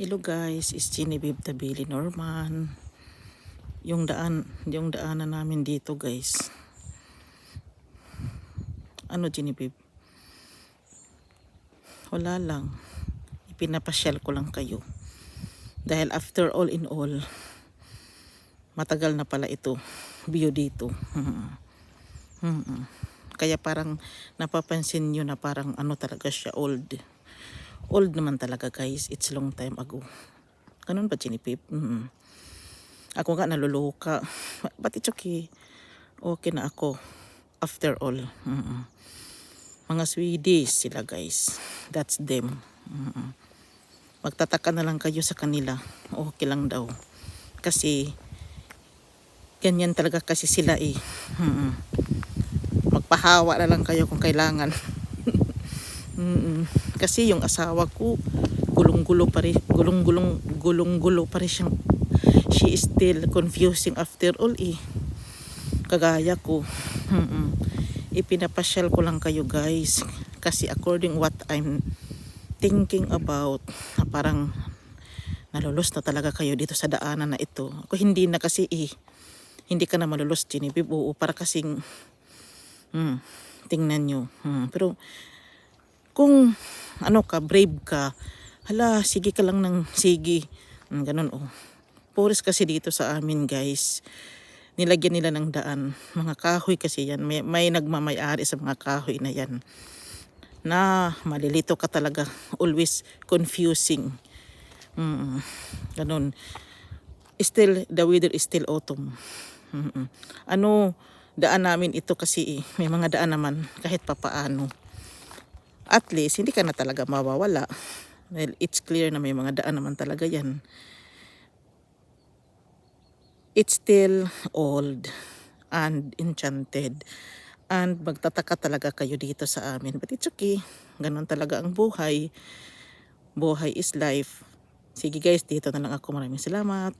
Hello guys, is Genevieve Tabili Norman. Yung daan, yung daanan namin dito guys. Ano Genevieve? Wala lang. Ipinapasyal ko lang kayo. Dahil after all in all, matagal na pala ito. View dito. Kaya parang napapansin nyo na parang ano talaga siya old. Old naman talaga guys. It's long time ago. Ganun ba Chinipip? Mm Ako nga naluluka. But it's okay. Okay na ako. After all. Mm Mga Swedish sila guys. That's them. Mm Magtataka na lang kayo sa kanila. Okay lang daw. Kasi ganyan talaga kasi sila eh. Mm Magpahawa na lang kayo kung kailangan. Mm-mm. Kasi yung asawa ko, gulong-gulo pa rin, gulong-gulong, gulong-gulo pa rin siyang, she is still confusing after all eh. Kagaya ko. Mm-mm. Ipinapasyal ko lang kayo guys. Kasi according what I'm thinking about, parang nalulos na talaga kayo dito sa daanan na ito. Ako hindi na kasi eh. Hindi ka na malulos, Genevieve. Oo, para kasing, hmm, tingnan nyo. Hmm, pero, kung ano ka, brave ka, hala, sige ka lang ng sige. Mm, ganun oh. Forest kasi dito sa amin guys. Nilagyan nila ng daan. Mga kahoy kasi yan. May, may nagmamayari sa mga kahoy na yan. Na malilito ka talaga. Always confusing. Mm, ganun. Still, the weather is still autumn. Mm, ano, daan namin ito kasi eh. May mga daan naman kahit papaano at least hindi ka na talaga mawawala. Well, it's clear na may mga daan naman talaga yan. It's still old and enchanted. And magtataka talaga kayo dito sa amin. But it's okay. Ganon talaga ang buhay. Buhay is life. Sige guys, dito na lang ako. Maraming salamat.